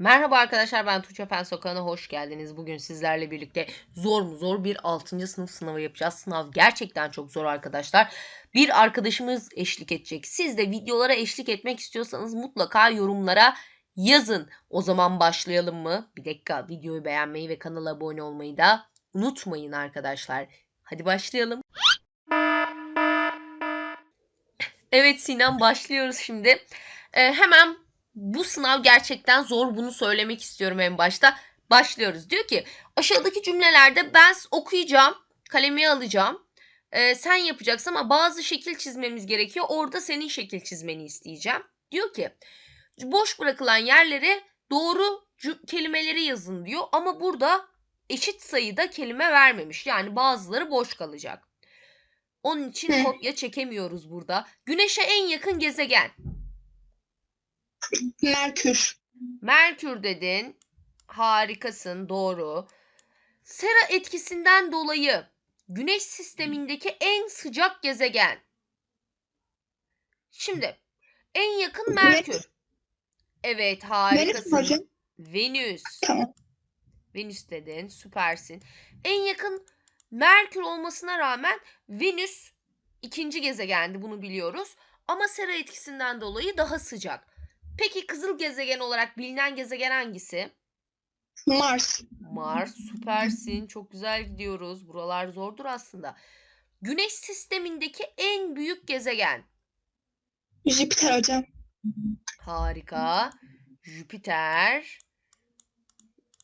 Merhaba arkadaşlar ben Tuğçe Fen Sokağı'na hoş geldiniz. Bugün sizlerle birlikte zor mu zor bir 6. sınıf sınavı yapacağız. Sınav gerçekten çok zor arkadaşlar. Bir arkadaşımız eşlik edecek. Siz de videolara eşlik etmek istiyorsanız mutlaka yorumlara yazın. O zaman başlayalım mı? Bir dakika videoyu beğenmeyi ve kanala abone olmayı da unutmayın arkadaşlar. Hadi başlayalım. Evet Sinan başlıyoruz şimdi. Ee, hemen bu sınav gerçekten zor bunu söylemek istiyorum en başta. Başlıyoruz. Diyor ki aşağıdaki cümlelerde ben okuyacağım, kalemi alacağım. Ee, sen yapacaksın ama bazı şekil çizmemiz gerekiyor. Orada senin şekil çizmeni isteyeceğim. Diyor ki boş bırakılan yerlere doğru kelimeleri yazın diyor. Ama burada eşit sayıda kelime vermemiş. Yani bazıları boş kalacak. Onun için kopya çekemiyoruz burada. Güneşe en yakın gezegen. Merkür. Merkür dedin. Harikasın, doğru. Sera etkisinden dolayı Güneş sistemindeki en sıcak gezegen. Şimdi en yakın Merkür. Evet, harikasın. Venüs. Tamam. Venüs dedin, süpersin. En yakın Merkür olmasına rağmen Venüs ikinci gezegendi bunu biliyoruz. Ama sera etkisinden dolayı daha sıcak. Peki kızıl gezegen olarak bilinen gezegen hangisi? Mars. Mars, süpersin. Çok güzel gidiyoruz. Buralar zordur aslında. Güneş sistemindeki en büyük gezegen. Jüpiter hocam. Harika. Jüpiter.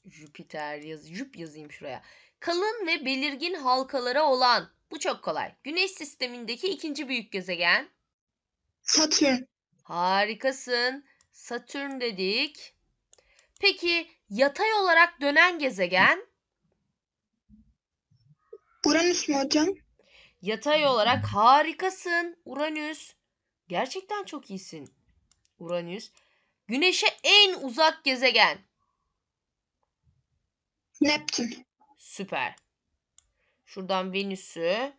Jüpiter yaz Jüp yazayım şuraya. Kalın ve belirgin halkaları olan. Bu çok kolay. Güneş sistemindeki ikinci büyük gezegen. Satürn. Harikasın. Satürn dedik. Peki yatay olarak dönen gezegen? Uranüs mü hocam? Yatay olarak harikasın. Uranüs. Gerçekten çok iyisin. Uranüs. Güneşe en uzak gezegen. Neptün. Süper. Şuradan Venüs'ü,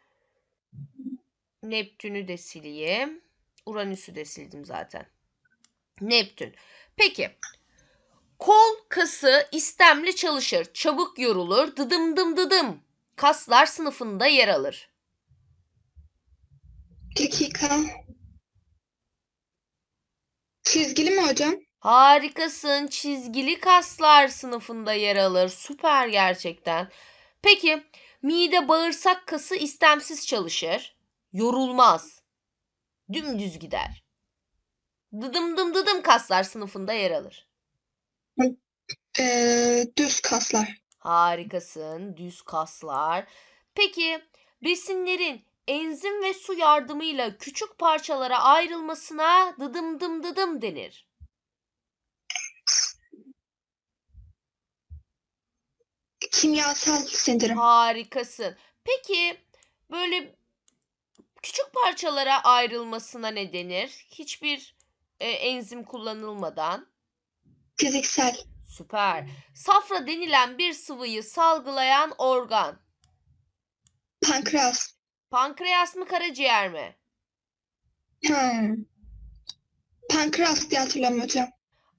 Neptün'ü de sileyim. Uranüs'ü de sildim zaten. Neptün. Peki. Kol kası istemli çalışır. Çabuk yorulur. Dıdım dım dıdım. Kaslar sınıfında yer alır. Dakika. Çizgili mi hocam? Harikasın. Çizgili kaslar sınıfında yer alır. Süper gerçekten. Peki mide bağırsak kası istemsiz çalışır. Yorulmaz. Dümdüz gider. Dıdım dım dıdım kaslar sınıfında yer alır. Ee, düz kaslar. Harikasın. Düz kaslar. Peki besinlerin enzim ve su yardımıyla küçük parçalara ayrılmasına dıdım dım dıdım denir. Kimyasal sindirim. Harikasın. Peki böyle küçük parçalara ayrılmasına ne denir? Hiçbir e, enzim kullanılmadan. Fiziksel. Süper. Safra denilen bir sıvıyı salgılayan organ. Pankreas. Pankreas mı karaciğer mi? Hmm. Pankreas diye hatırlıyorum hocam.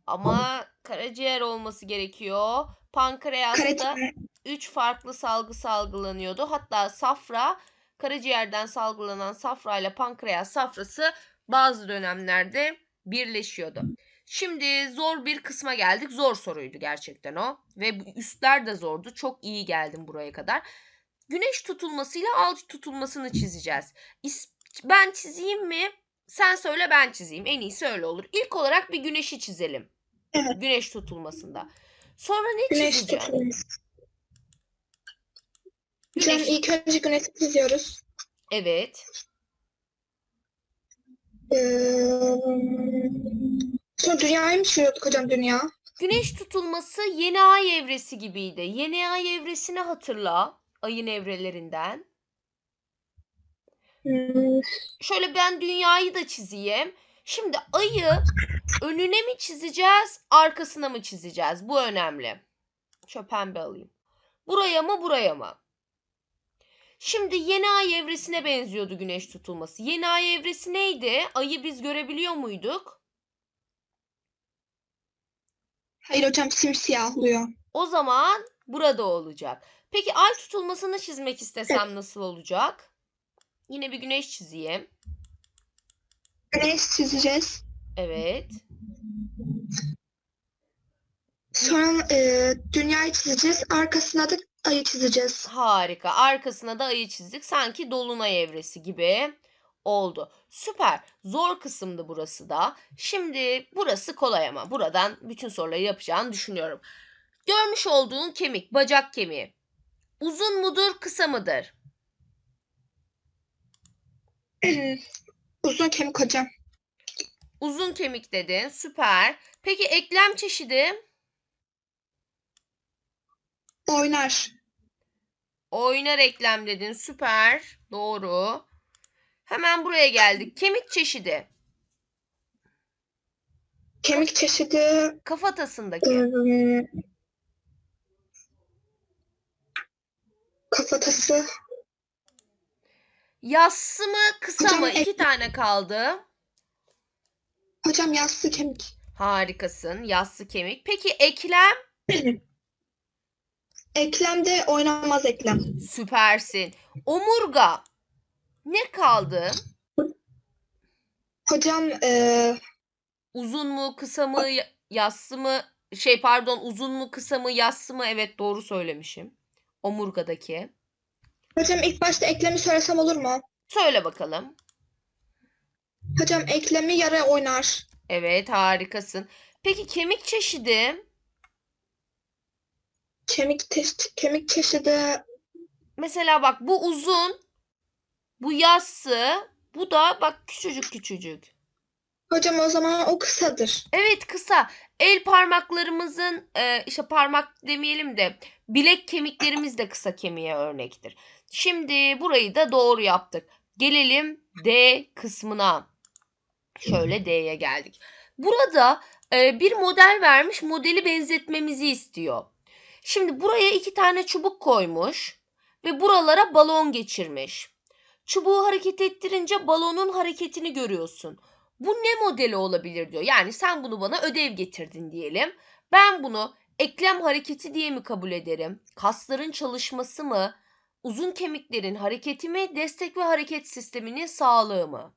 Ama karaciğer olması gerekiyor. Pankreasta Karaciğer. 3 farklı salgı salgılanıyordu. Hatta safra, karaciğerden salgılanan safra ile pankreas safrası bazı dönemlerde birleşiyordu. Şimdi zor bir kısma geldik. Zor soruydu gerçekten o. Ve üstler de zordu. Çok iyi geldim buraya kadar. Güneş tutulmasıyla ay tutulmasını çizeceğiz. Ben çizeyim mi? Sen söyle ben çizeyim. En iyisi öyle olur. İlk olarak bir güneşi çizelim. Evet. Güneş tutulmasında. Sonra ne Güneş çizeceğim? tutulması. Hocam Güneş. ilk önce güneşi çiziyoruz. Evet. Ee, sonra dünyayı mı çiziyorduk hocam dünya? Güneş tutulması yeni ay evresi gibiydi. Yeni ay evresini hatırla. Ayın evrelerinden. Hmm, Şöyle ben dünyayı da çizeyim. Şimdi ayı önüne mi çizeceğiz, arkasına mı çizeceğiz? Bu önemli. Şöyle pembe alayım. Buraya mı, buraya mı? Şimdi yeni ay evresine benziyordu güneş tutulması. Yeni ay evresi neydi? Ayı biz görebiliyor muyduk? Hayır hocam simsiyah oluyor. O zaman burada olacak. Peki ay tutulmasını çizmek istesem nasıl olacak? Yine bir güneş çizeyim. Güneş çizeceğiz. Evet. Sonra e, dünyayı çizeceğiz. Arkasına da ayı çizeceğiz. Harika. Arkasına da ayı çizdik. Sanki dolunay evresi gibi oldu. Süper. Zor kısımdı burası da. Şimdi burası kolay ama buradan bütün soruları yapacağını düşünüyorum. Görmüş olduğun kemik, bacak kemiği. Uzun mudur, kısa mıdır? Uzun kemik hocam. Uzun kemik dedin. Süper. Peki eklem çeşidi? Oynar. Oynar eklem dedin. Süper. Doğru. Hemen buraya geldik. Kemik çeşidi. Kemik çeşidi Kafatasındaki. ıı, kafatası. Yassı mı kısa Hocam, mı? ek- İki tane kaldı. Hocam yassı kemik. Harikasın. Yassı kemik. Peki eklem? Eklemde oynamaz eklem. Süpersin. Omurga. Ne kaldı? Hocam e, Uzun mu, kısa mı, ya- yassı mı? Şey pardon, uzun mu, kısa mı, yassı mı? Evet doğru söylemişim. Omurgadaki. hocam ilk başta eklemi söylesem olur mu? Söyle bakalım. Hocam eklemi yara oynar. Evet harikasın. Peki kemik çeşidi? Kemik teş- kemik çeşidi Mesela bak bu uzun, bu yassı, bu da bak küçücük küçücük. hocam o zaman o kısadır. Evet kısa. El parmaklarımızın e, işte parmak demeyelim de bilek kemiklerimiz de kısa kemiğe örnektir. Şimdi burayı da doğru yaptık. Gelelim D kısmına. Şöyle D'ye geldik. Burada e, bir model vermiş, modeli benzetmemizi istiyor. Şimdi buraya iki tane çubuk koymuş ve buralara balon geçirmiş. Çubuğu hareket ettirince balonun hareketini görüyorsun. Bu ne modeli olabilir diyor. Yani sen bunu bana ödev getirdin diyelim. Ben bunu eklem hareketi diye mi kabul ederim? Kasların çalışması mı? Uzun kemiklerin hareketi mi? Destek ve hareket sisteminin sağlığı mı?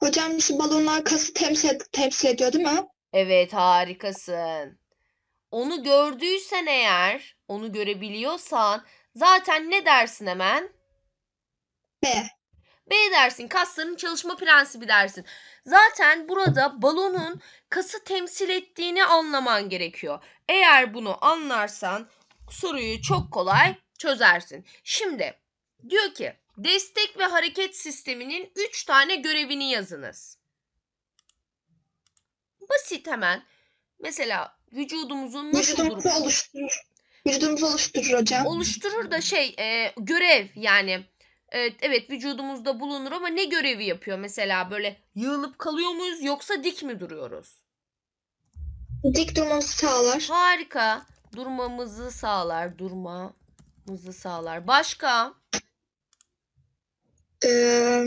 Hocam şu balonlar kası temsil, temsil ediyor değil mi? Evet harikasın. Onu gördüysen eğer, onu görebiliyorsan zaten ne dersin hemen? B. B dersin. Kasların çalışma prensibi dersin. Zaten burada balonun kası temsil ettiğini anlaman gerekiyor. Eğer bunu anlarsan soruyu çok kolay çözersin. Şimdi diyor ki destek ve hareket sisteminin 3 tane görevini yazınız. Basit hemen. Mesela vücudumuzun nasıl durumu Vücudumuzu oluşturur. Vücudumuzu oluşturur hocam. oluşturur da şey e, görev yani Evet, evet vücudumuzda bulunur ama ne görevi yapıyor mesela böyle yığılıp kalıyor muyuz yoksa dik mi duruyoruz? Dik durmamızı sağlar. Harika. Durmamızı sağlar, durmamızı sağlar. Başka? Ee,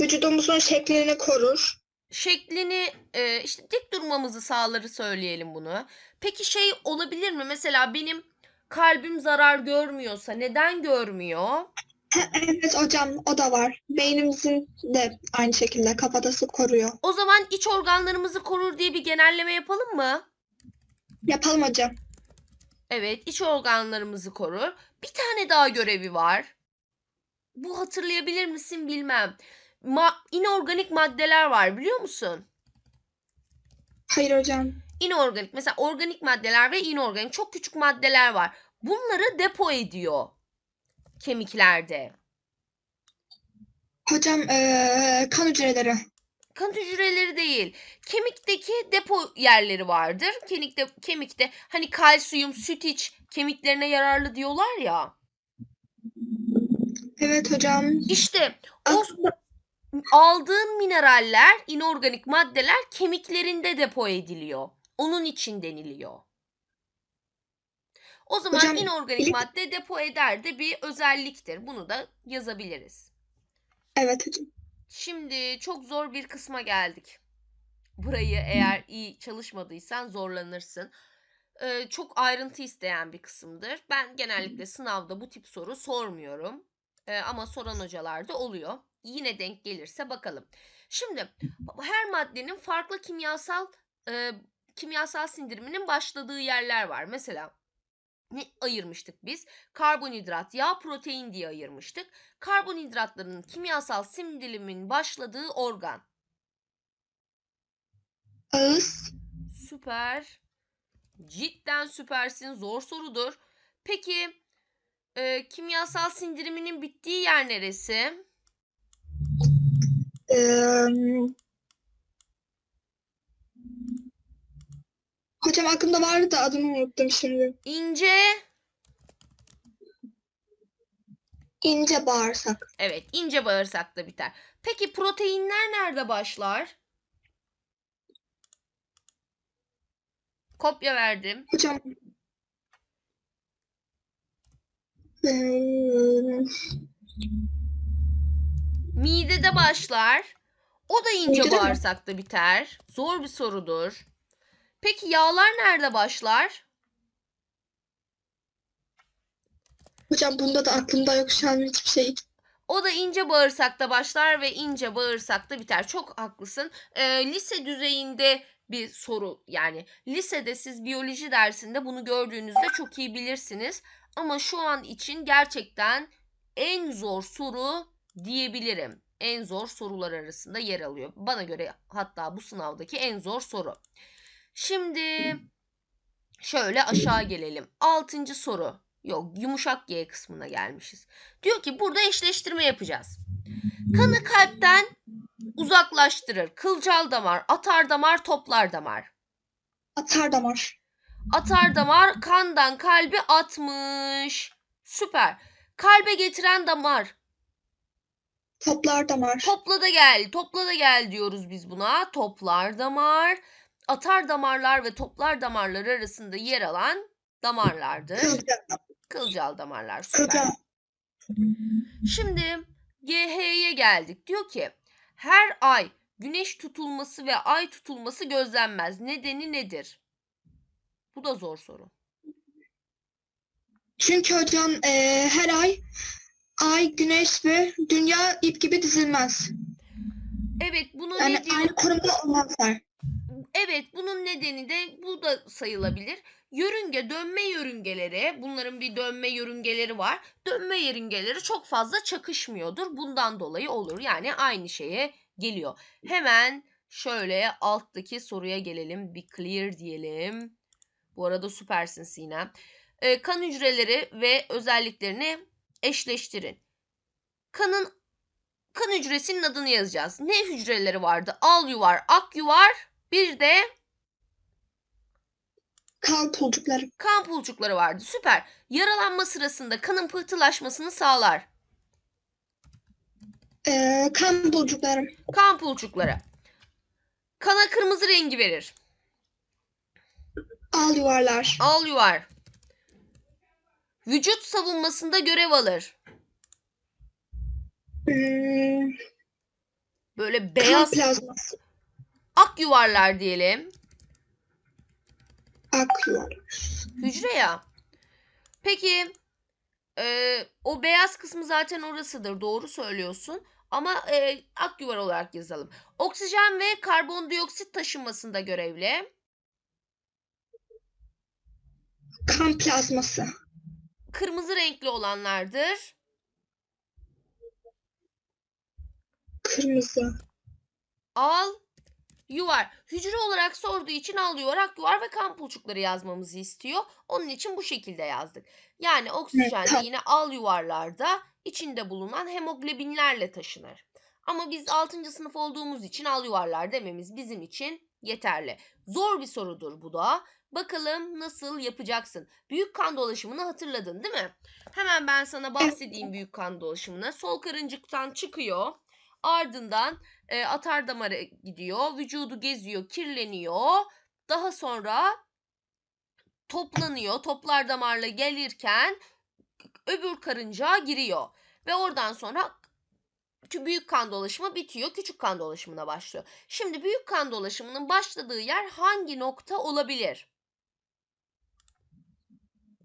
vücudumuzun şeklini korur. Şeklini e, işte dik durmamızı sağları söyleyelim bunu. Peki şey olabilir mi? Mesela benim kalbim zarar görmüyorsa neden görmüyor? Evet hocam o da var. Beynimizin de aynı şekilde kafatası koruyor. O zaman iç organlarımızı korur diye bir genelleme yapalım mı? Yapalım hocam. Evet, iç organlarımızı korur. Bir tane daha görevi var. Bu hatırlayabilir misin bilmem. Ma inorganik maddeler var biliyor musun? Hayır hocam. İnorganik mesela organik maddeler ve inorganik çok küçük maddeler var. Bunları depo ediyor kemiklerde. Hocam ee, kan hücreleri. Kan hücreleri değil. Kemikteki depo yerleri vardır. Kemikte, kemikte hani kalsiyum, süt iç kemiklerine yararlı diyorlar ya. Evet hocam. İşte o Aslında aldığın mineraller, inorganik maddeler kemiklerinde depo ediliyor. Onun için deniliyor. O zaman Hocam, inorganik madde depo eder de bir özelliktir. Bunu da yazabiliriz. evet hocam. Şimdi çok zor bir kısma geldik. Burayı eğer iyi çalışmadıysan zorlanırsın. Ee, çok ayrıntı isteyen bir kısımdır. Ben genellikle sınavda bu tip soru sormuyorum. Ee, ama soran hocalar da oluyor. Yine denk gelirse bakalım. Şimdi her maddenin farklı kimyasal e, kimyasal sindiriminin başladığı yerler var. Mesela ne ayırmıştık biz? Karbonhidrat, yağ, protein diye ayırmıştık. Karbonhidratların kimyasal sindirimin başladığı organ. Ağız. Süper. Cidden süpersin. Zor sorudur. Peki e, kimyasal sindiriminin bittiği yer neresi? Ee, hocam aklımda vardı da adını unuttum şimdi. İnce. İnce bağırsak. Evet, ince bağırsakta biter. Peki proteinler nerede başlar? Kopya verdim. Hocam ee, Midede başlar. O da ince Midede mi? bağırsakta biter. Zor bir sorudur. Peki yağlar nerede başlar? hocam bunda da aklımda yok şu an hiçbir şey. O da ince bağırsakta başlar ve ince bağırsakta biter. Çok haklısın. Ee, lise düzeyinde bir soru yani lisede siz biyoloji dersinde bunu gördüğünüzde çok iyi bilirsiniz. Ama şu an için gerçekten en zor soru diyebilirim. En zor sorular arasında yer alıyor. Bana göre hatta bu sınavdaki en zor soru. Şimdi şöyle aşağı gelelim. Altıncı soru. Yok yumuşak G kısmına gelmişiz. Diyor ki burada eşleştirme yapacağız. Kanı kalpten uzaklaştırır. Kılcal damar, atar damar, toplar damar. Atar damar. Atar damar kandan kalbi atmış. Süper. Kalbe getiren damar. Toplar damar. Topla da gel, topla da gel diyoruz biz buna. Toplar damar. Atar damarlar ve toplar damarlar arasında yer alan damarlardır. Kılcal. Kılcal damarlar. Süper. Kılcal. Şimdi GH'ye geldik. Diyor ki her ay güneş tutulması ve ay tutulması gözlenmez. Nedeni nedir? Bu da zor soru. Çünkü hocam ee, her ay ay, güneş ve dünya ip gibi dizilmez. Evet bunu Yani ne diyor? aynı konumda olmazlar. Evet bunun nedeni de bu da sayılabilir. Yörünge dönme yörüngeleri bunların bir dönme yörüngeleri var. Dönme yörüngeleri çok fazla çakışmıyordur. Bundan dolayı olur. Yani aynı şeye geliyor. Hemen şöyle alttaki soruya gelelim. Bir clear diyelim. Bu arada süpersin Sinem. Ee, kan hücreleri ve özelliklerini eşleştirin. Kanın kan hücresinin adını yazacağız. Ne hücreleri vardı? Al yuvar, ak yuvar, bir de Kan pulcukları. kan pulcukları vardı. Süper. Yaralanma sırasında kanın pıhtılaşmasını sağlar. Ee, kan pulcukları. Kan pulcukları. Kana kırmızı rengi verir. Al yuvarlar. Al yuvar. Vücut savunmasında görev alır. Hmm, Böyle beyaz plazması. ak yuvarlar diyelim. Ak yuvar. Hücre ya. Peki e, o beyaz kısmı zaten orasıdır. Doğru söylüyorsun. Ama e, ak yuvar olarak yazalım. Oksijen ve karbondioksit taşınmasında görevli. Kan plazması. Kırmızı renkli olanlardır. Kırmızı. Al yuvar. Hücre olarak sorduğu için al yuvar, ak yuvar ve kan pulçukları yazmamızı istiyor. Onun için bu şekilde yazdık. Yani oksijen tamam. yine al yuvarlarda içinde bulunan hemoglobinlerle taşınır. Ama biz 6. sınıf olduğumuz için al yuvarlar dememiz bizim için yeterli. Zor bir sorudur bu da. Bakalım nasıl yapacaksın? Büyük kan dolaşımını hatırladın değil mi? Hemen ben sana bahsedeyim büyük kan dolaşımına. Sol karıncıktan çıkıyor. Ardından e, atar damara gidiyor. Vücudu geziyor, kirleniyor. Daha sonra toplanıyor. Toplar damarla gelirken öbür karıncağa giriyor. Ve oradan sonra büyük kan dolaşımı bitiyor. Küçük kan dolaşımına başlıyor. Şimdi büyük kan dolaşımının başladığı yer hangi nokta olabilir?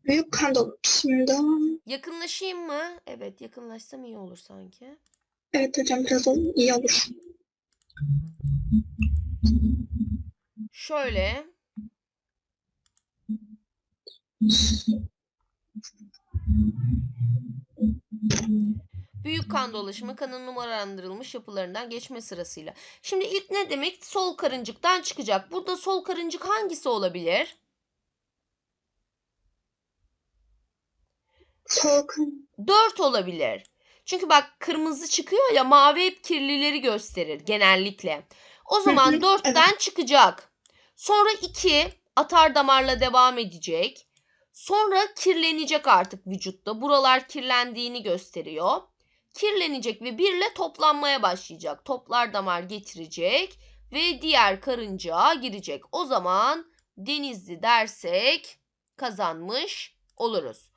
Büyük kan dolaşımında. Yakınlaşayım mı? Evet, yakınlaşsam iyi olur sanki. Evet hocam biraz iyi olur. Şöyle. Büyük kan dolaşımı kanın numaralandırılmış yapılarından geçme sırasıyla. Şimdi ilk ne demek? Sol karıncıktan çıkacak. Burada sol karıncık hangisi olabilir? Sol. 4 olabilir. Çünkü bak kırmızı çıkıyor ya mavi hep kirlileri gösterir genellikle. O zaman hı, 4'ten çıkacak. Sonra 2 atar damarla devam edecek. Sonra kirlenecek artık vücutta. Buralar kirlendiğini gösteriyor. Kirlenecek ve 1 ile toplanmaya başlayacak. Toplar damar getirecek ve diğer karıncağa girecek. O zaman Denizli dersek kazanmış oluruz.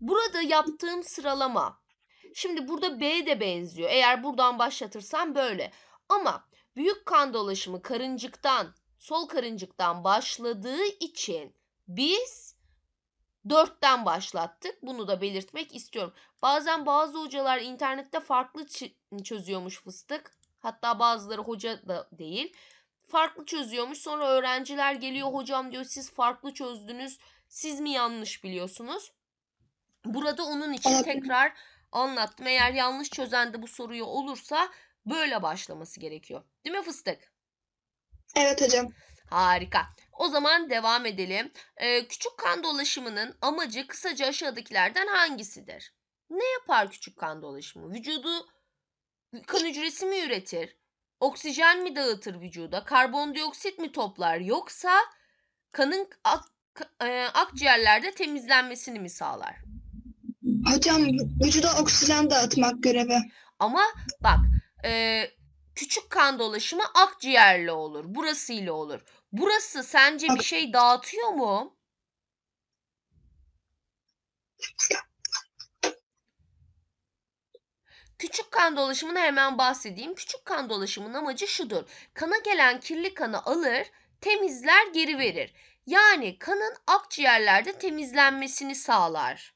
Burada yaptığım sıralama. Şimdi burada B de benziyor. Eğer buradan başlatırsam böyle. Ama büyük kan dolaşımı karıncıktan, sol karıncıktan başladığı için biz dörtten başlattık. Bunu da belirtmek istiyorum. Bazen bazı hocalar internette farklı çözüyormuş fıstık. Hatta bazıları hoca da değil. Farklı çözüyormuş. Sonra öğrenciler geliyor hocam diyor siz farklı çözdünüz. Siz mi yanlış biliyorsunuz? Burada onun için tekrar anlattım. Eğer yanlış çözen de bu soruyu olursa böyle başlaması gerekiyor. Değil mi fıstık? Evet hocam. Harika. O zaman devam edelim. Ee, küçük kan dolaşımının amacı kısaca aşağıdakilerden hangisidir? Ne yapar küçük kan dolaşımı? Vücudu kan hücresi mi üretir? Oksijen mi dağıtır vücuda? Karbondioksit mi toplar? Yoksa kanın ak, e, akciğerlerde temizlenmesini mi sağlar? Hocam vücuda oksijen dağıtmak görevi. Ama bak e, küçük kan dolaşımı akciğerle olur. Burasıyla olur. Burası sence bir şey dağıtıyor mu? Küçük kan dolaşımını hemen bahsedeyim. Küçük kan dolaşımının amacı şudur. Kana gelen kirli kanı alır, temizler, geri verir. Yani kanın akciğerlerde temizlenmesini sağlar.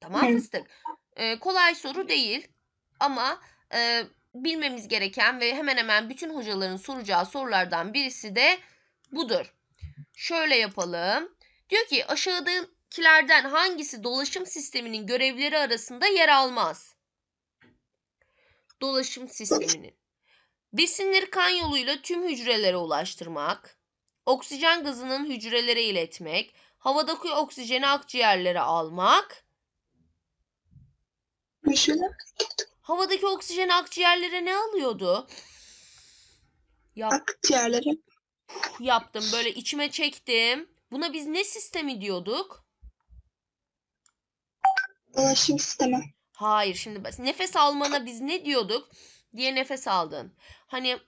Tamam fıstık. Ee, kolay soru değil ama e, bilmemiz gereken ve hemen hemen bütün hocaların soracağı sorulardan birisi de budur. Şöyle yapalım. Diyor ki aşağıdakilerden hangisi dolaşım sisteminin görevleri arasında yer almaz? Dolaşım sisteminin. Besinleri kan yoluyla tüm hücrelere ulaştırmak, oksijen gazının hücrelere iletmek, havadaki oksijeni akciğerlere almak, havadaki oksijeni akciğerlere ne alıyordu? Yap, Akciğerleri. yaptım böyle içime çektim. Buna biz ne sistemi diyorduk? Dolaşım sistemi. Hayır şimdi nefes almana biz ne diyorduk? Diye nefes aldın. Hani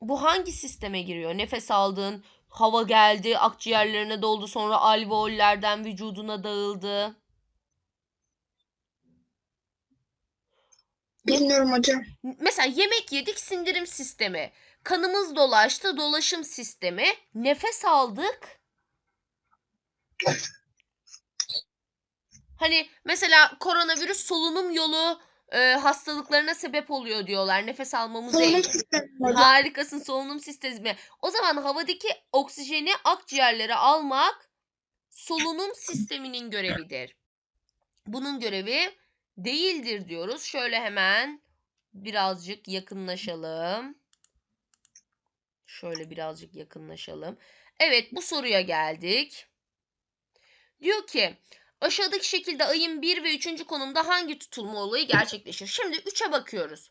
bu hangi sisteme giriyor? Nefes aldın, hava geldi, akciğerlerine doldu, sonra alveollerden vücuduna dağıldı. Bilmiyorum hocam. Mesela yemek yedik, sindirim sistemi. Kanımız dolaştı, dolaşım sistemi. Nefes aldık. Hani mesela koronavirüs solunum yolu e, hastalıklarına sebep oluyor diyorlar. Nefes almamızı Solunum sistemi. Harikasın solunum sistemi. O zaman havadaki oksijeni akciğerlere almak solunum sisteminin görevidir. Bunun görevi değildir diyoruz. Şöyle hemen birazcık yakınlaşalım. Şöyle birazcık yakınlaşalım. Evet bu soruya geldik. Diyor ki aşağıdaki şekilde ayın 1 ve 3. konumda hangi tutulma olayı gerçekleşir? Şimdi 3'e bakıyoruz.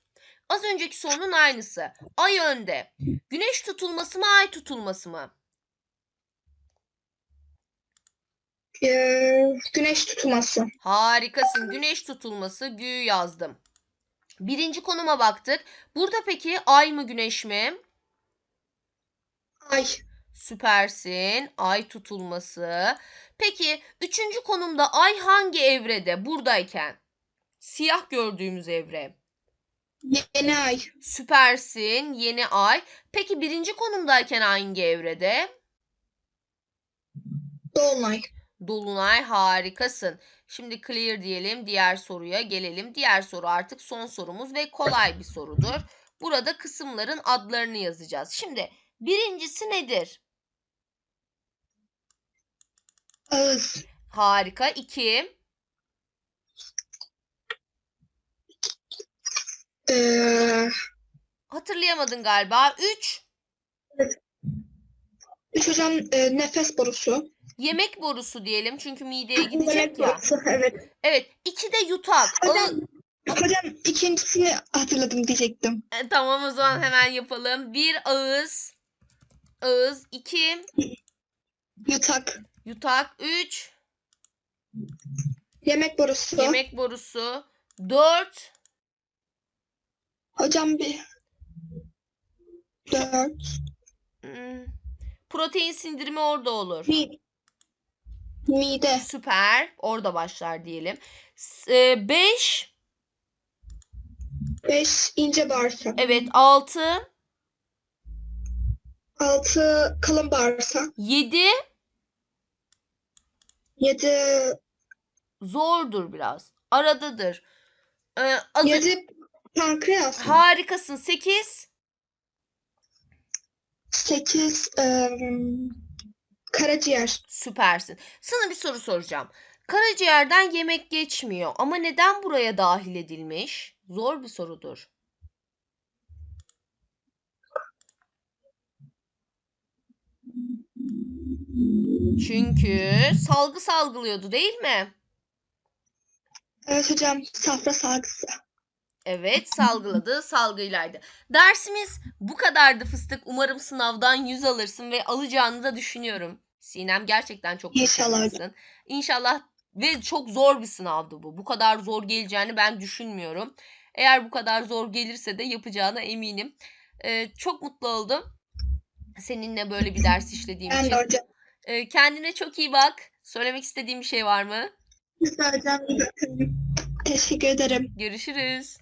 Az önceki sorunun aynısı. Ay önde. Güneş tutulması mı ay tutulması mı? Ee, güneş tutulması. Harikasın. Güneş tutulması. Gü yazdım. Birinci konuma baktık. Burada peki ay mı güneş mi? Ay. Süpersin. Ay tutulması. Peki üçüncü konumda ay hangi evrede? Buradayken. Siyah gördüğümüz evre. Yeni ay. Süpersin. Yeni ay. Peki birinci konumdayken hangi evrede? Dolunay. Dolunay harikasın. Şimdi clear diyelim. Diğer soruya gelelim. Diğer soru artık son sorumuz ve kolay bir sorudur. Burada kısımların adlarını yazacağız. Şimdi birincisi nedir? Ağız. Harika. 2, Ee, hatırlayamadın galiba. 3, üç hocam e, nefes borusu. yemek borusu diyelim. Çünkü mideye gidecek Yemek ya. borusu, Evet. Evet. 2 de yutak. Hocam, Ağız- hocam ikincisini hatırladım diyecektim. E, tamam o zaman hemen yapalım. 1 ağız. Ağız. 2 Yutak. Yutak. 3 Yemek borusu. yemek borusu. 4 Hocam bir dört. Hmm. Protein sindirimi orada olur. Mi, mide. Süper. Orada başlar diyelim. 5. Beş ince bağırsak. Evet 6. Altı kalın bağırsak. 7. Yedi, Zordur biraz. Aradadır. Ee, adı- yedi pankreas. Harikasın. 8. Sekiz em, karaciğer. Süpersin. Sana bir soru soracağım. Karaciğerden yemek geçmiyor ama neden buraya dahil edilmiş? Zor bir sorudur. Çünkü salgı salgılıyordu değil mi? Evet hocam safra salgısı. Evet salgıladı salgıylaydı. Dersimiz bu kadardı fıstık. Umarım sınavdan 100 alırsın ve alacağını da düşünüyorum. Sinem gerçekten çok İnşallah başarılısın. İnşallah ve çok zor bir sınavdı bu. Bu kadar zor geleceğini ben düşünmüyorum. Eğer bu kadar zor gelirse de yapacağına eminim. Ee, çok mutlu oldum. Seninle böyle bir ders işlediğim Ben için. de hocam. Ee, kendine çok iyi bak. Söylemek istediğim bir şey var mı? Hocam. Teşekkür ederim. Görüşürüz.